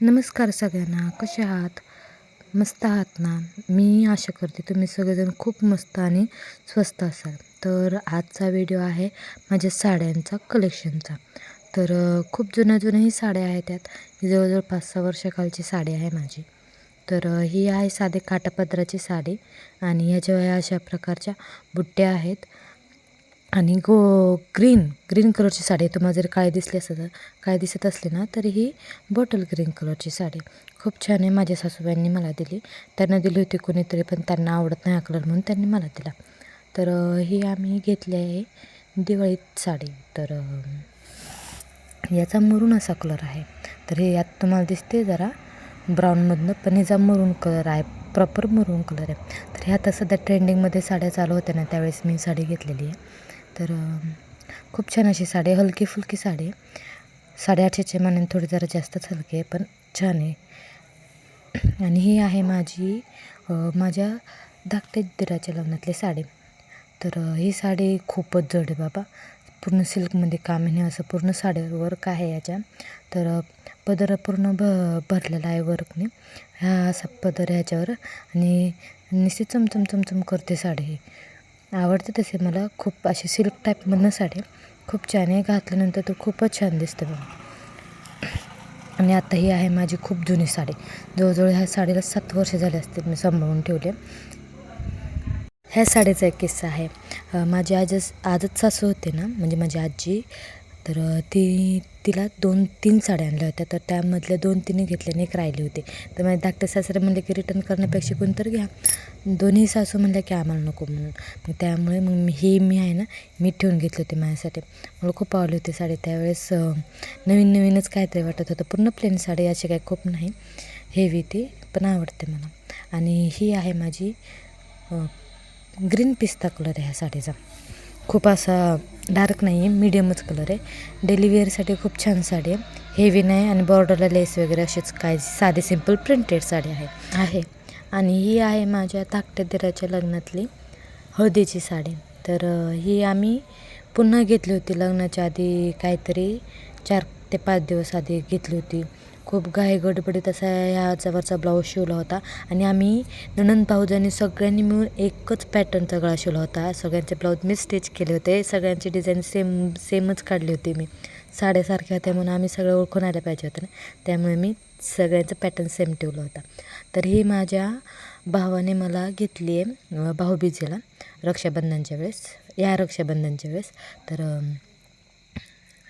नमस्कार सगळ्यांना कसे आहात? मस्त आहात ना? मी आशा करते तुम्ही सगळेजण खूप मस्त आणि स्वस्त असाल. तर आजचा व्हिडिओ आहे माझ्या साड्यांचा कलेक्शनचा. तर खूप जुन्या जुन्याही साड्या आहेत त्यात. जवळजवळ पाच सहा वर्षाकालची साडी आहे माझी. तर ही आहे साधे काटापदराची साडी आणि ह्याच्या अशा प्रकारच्या बुट्ट्या आहेत. आणि गो ग्रीन ग्रीन कलरची साडी तुम्हाला जर काळी दिसली असेल तर काय दिसत असली ना तर ही बॉटल ग्रीन कलरची साडी. खूप छान आहे. माझ्या सासूबाईंनी मला दिली. त्यांना दिली होती कोणीतरी पण त्यांना आवडत नाही हा कलर म्हणून त्यांनी मला दिला. तर ही आम्ही घेतली आहे दिवाळीत साडी. तर याचा मरून असा कलर आहे. तर हे यात तुम्हाला दिसते जरा ब्राऊनमधनं पण ह्याचा मरून कलर आहे. प्रॉपर मरून कलर आहे. तर ह्या आता सध्या ट्रेंडिंगमध्ये साड्या चालू होत्या ना त्यावेळेस मी साडी घेतलेली आहे. तर खूप छान अशी साडी आहे. हलकी फुलकी साडी आहे. साडेआठशेच्या मानाने थोडी जरा जास्तच हलकी आहे पण छान आहे. आणि ही आहे माझी माझ्या धाकट्या दिराच्या लग्नातली साडी. तर ही साडी खूपच जड आहे बाबा. पूर्ण सिल्कमध्ये काम आहे असं पूर्ण साडीवर वर्क आहे याच्या. तर पदर पूर्ण भ भरलेला आहे वर्कने. हा असा पदर ह्याच्यावर आणि निश्चित चमचम चमचम करते साडी ही. आवडते तसे मला खूप अशी सिल्क टाईपमधनं साडी खूप छान आहे. घातल्यानंतर तो खूपच छान दिसते बघा. आणि आता ही आहे माझी खूप जुनी साडी. जवळजवळ ह्या साडीला सात वर्ष झाले असतील मी सांभाळून ठेवले. ह्या साडीचा एक किस्सा आहे. माझी आजच आजच सासू होते ना म्हणजे माझी आजी तर ती तिला दोन तीन साड्या आणल्या होत्या. तर त्यामधल्या दोन तिने घेतल्या आणि एक राहिली होती. तर माझे धाकटे सासरे म्हणले की रिटर्न करण्यापेक्षा कोणतरी घ्या. दोन्ही सासू म्हणल्या की आम्हाला नको म्हणून. मग त्यामुळे मग मी ही मी आहे ना मी ठेवून घेतली होती माझ्यासाठी. मला खूप आवडली होती साडी. त्यावेळेस नवीन नवीनच काहीतरी वाटत होतं. पूर्ण प्लेन साडी अशी काही खूप नाही. हेवी ती पण आवडते मला. आणि ही आहे माझी ग्रीन पिस्ता कलर आहे ह्या साडीचा. खूप असा डार्क नाही आहे मीडियमच कलर आहे. डेली वेअरसाठी खूप छान साडी आहे. हेवी नाही आणि बॉर्डरला लेस वगैरे अशीच काय साधी सिंपल प्रिंटेड साडी आहे. आहे. आणि ही आहे माझ्या धाकट्या दिराच्या लग्नातली हळदीची साडी. तर ही आम्ही पुन्हा घेतली होती लग्नाच्या आधी काहीतरी चार ते पाच दिवस आधी घेतली होती. खूप घाई गडबडीत असा ह्या वरचा ब्लाऊज शिवला होता. आणि आम्ही नणंद भाऊजांनी सगळ्यांनी मिळून एकच पॅटर्न सगळा शिवला होता. सगळ्यांचे ब्लाऊज मी स्टिच केले होते. सगळ्यांची डिझाईन सेम सेमच काढली होती मी. साड्यासारख्या होत्या म्हणून आम्ही सगळं ओळखून आल्या पाहिजे होतं ना. त्यामुळे मी सगळ्यांचं पॅटर्न सेम ठेवलं होता. तर ही माझ्या भावाने मला घेतली आहे भाऊबीजेला रक्षाबंधनच्या वेळेस या रक्षाबंधनच्या वेळेस. तर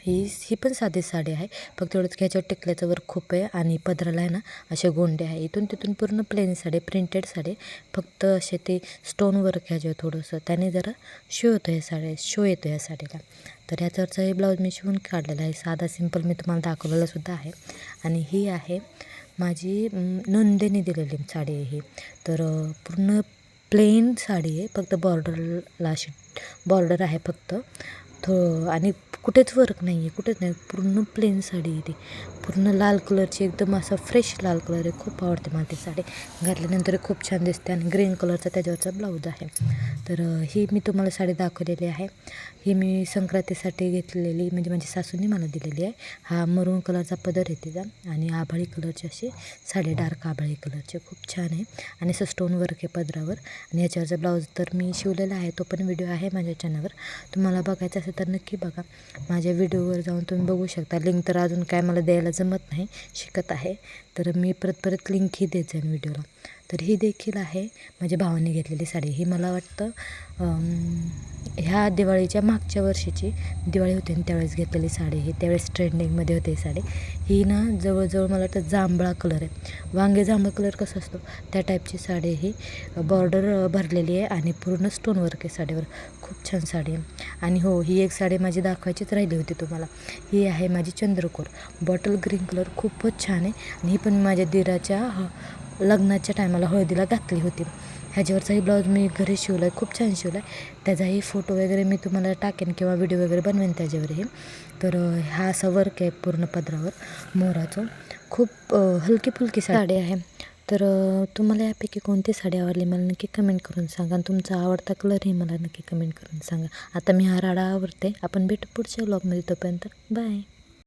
ही ही पण साधी साडी आहे. फक्त एवढंच की ह्याच्यावर टिकल्याचं वर खूप आहे आणि पदराला आहे ना असे गोंडे आहे. इथून तिथून पूर्ण प्लेन साडी प्रिंटेड साडी. फक्त असे ते स्टोन वर्क ह्याच्यावर थोडंसं. त्याने जरा शो येतो ह्या साड्या शो येतो ह्या साडीला. तर ह्याच्यावरचा हे ब्लाऊज मी शिवून काढलेला आहे. साधा सिंपल मी तुम्हाला दाखवलेला सुद्धा आहे. आणि ही आहे माझी नंदेने दिलेली साडी आहे ही. तर पूर्ण प्लेन साडी आहे. फक्त बॉर्डरला अशी बॉर्डर आहे फक्त. थो आणि कुठेच वर्क नाही आहे कुठेच नाही. पूर्ण प्लेन साडी आहे ती. पूर्ण लाल कलरची एकदम असा फ्रेश लाल कलर आहे. खूप आवडते मला ती साडी. घातल्यानंतर खूप छान दिसते आणि ग्रीन कलरचा त्याच्यावरचा ब्लाऊज आहे. तर ही मी तुम्हाला साडी दाखवलेली आहे. ही मी संक्रांतीसाठी घेतलेली म्हणजे माझी सासूने मला दिलेली आहे. हा मरून कलरचा पदर आहे तिचा आणि आभाळी कलरची अशी साडी डार्क आभाळी कलरची खूप छान आहे. आणि असं स्टोन वर्क आहे पदरावर. आणि याच्यावरचा ब्लाऊज तर मी शिवलेला आहे. तो पण व्हिडिओ आहे माझ्या चॅनलवर तुम्हाला बघायचा असेल तर नक्की बघा. माझ्या व्हिडिओवर जाऊन तुम्ही बघू शकता. लिंक तर अजून काय मला द्यायला जमत नाही शिकत आहे. तर मी परत परत लिंकही देत जाईन व्हिडिओला. तर ही देखील आहे माझ्या भावाने घेतलेली साडी. ही मला वाटतं ह्या दिवाळीच्या मागच्या वर्षीची दिवाळी होती आणि त्यावेळेस घेतलेली साडी. ही त्यावेळेस ट्रेंडिंगमध्ये होते ही साडी. ही ना जवळजवळ मला वाटतं जांभळा कलर आहे. वांगे जांभळा कलर कसा असतो? त्या टाईपची साडी ही बॉर्डर भरलेली आहे आणि पूर्ण स्टोनवर्क आहे साडीवर. खूप छान साडी आहे. आणि हो ही एक साडी माझी दाखवायचीच राहिली होती तुम्हाला. ही आहे माझी चंद्रकोर. बॉटल ग्रीन कलर खूपच छान आहे. आणि ही पण माझ्या दिराच्या लग्नाच्या टायमाला हळदीला घातली होती. ह्याच्यावरचाही ब्लाऊज मी घरी शिवला आहे खूप छान शिवला आहे त्याचाही फोटो वगैरे मी तुम्हाला टाकेन किंवा व्हिडिओ वगैरे बनवेन त्याच्यावरही तर हा असा वर्क आहे पूर्ण पदरावर मोराचं. खूप हलकी फुलकी साडी आहे. तर तुम्हाला यापैकी कोणती साडी आवडली मला नक्की कमेंट करून सांगा. आणि तुमचा आवडता कलरही मला नक्की कमेंट करून सांगा. आता मी हा राडा आवडते आपण भेटू पुढच्या ब्लॉगमध्ये तोपर्यंत. बाय